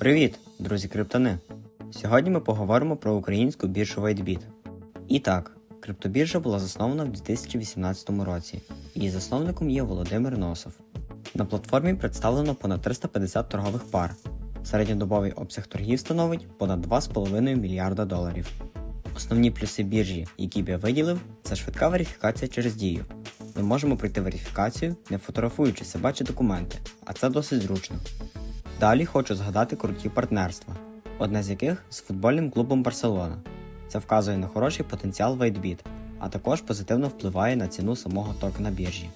Привіт, друзі криптони! Сьогодні ми поговоримо про українську біржу WhiteBit. І так, криптобіржа була заснована в 2018 році. Її засновником є Володимир Носов. На платформі представлено понад 350 торгових пар. Середньодобовий обсяг торгів становить понад 2,5 мільярда доларів. Основні плюси біржі, які б я виділив, це швидка верифікація через дію. Ми можемо пройти верифікацію, не фотографуючи себе чи документи, а це досить зручно. Далі хочу згадати круті партнерства, одне з яких з футбольним клубом Барселона. Це вказує на хороший потенціал WhiteBit, а також позитивно впливає на ціну самого токена біржі.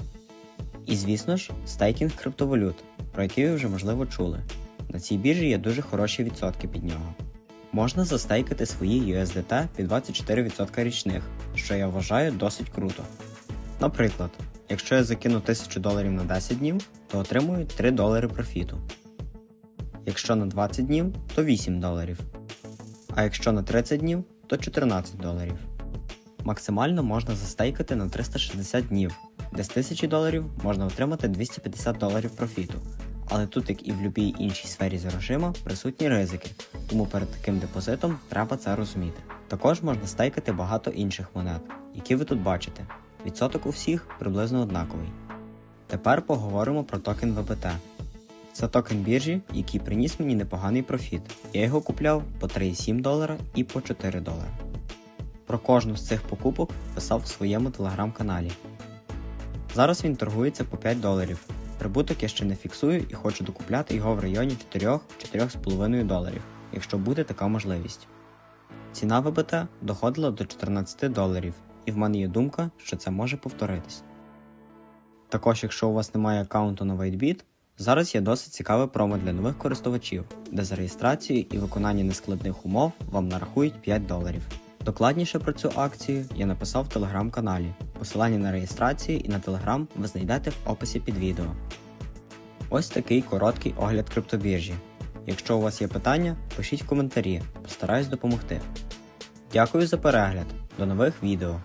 І звісно ж, стейкінг криптовалют, про який ви вже можливо чули. На цій біржі є дуже хороші відсотки під нього. Можна застейкати свої USDT під 24% річних, що я вважаю досить круто. Наприклад, якщо я закину 1000 доларів на 10 днів, то отримую 3 долари профіту. Якщо на 20 днів, то 8 доларів. А якщо на 30 днів, то 14 доларів. Максимально можна застейкати на 360 днів, де з 1000 доларів можна отримати 250 доларів профіту. Але тут, як і в будь-якій іншій сфері з грошима, присутні ризики, тому перед таким депозитом треба це розуміти. Також можна стейкати багато інших монет, які ви тут бачите. Відсоток у всіх приблизно однаковий. Тепер поговоримо про токен ВБТ. Це токен біржі, який приніс мені непоганий профіт. Я його купляв по 3,7 долара і по 4 долари. Про кожну з цих покупок писав в своєму телеграм-каналі. Зараз він торгується по 5 доларів. Прибуток я ще не фіксую і хочу докупляти його в районі 4-4,5 доларів, якщо буде така можливість. Ціна ВБТ доходила до 14 доларів, і в мене є думка, що це може повторитись. Також, якщо у вас немає аккаунту на WhiteBit, зараз є досить цікаве промо для нових користувачів, де за реєстрацію і виконання нескладних умов вам нарахують 5 доларів. Докладніше про цю акцію я написав в телеграм-каналі. Посилання на реєстрацію і на телеграм ви знайдете в описі під відео. Ось такий короткий огляд криптобіржі. Якщо у вас є питання, пишіть в коментарі, постараюсь допомогти. Дякую за перегляд, до нових відео.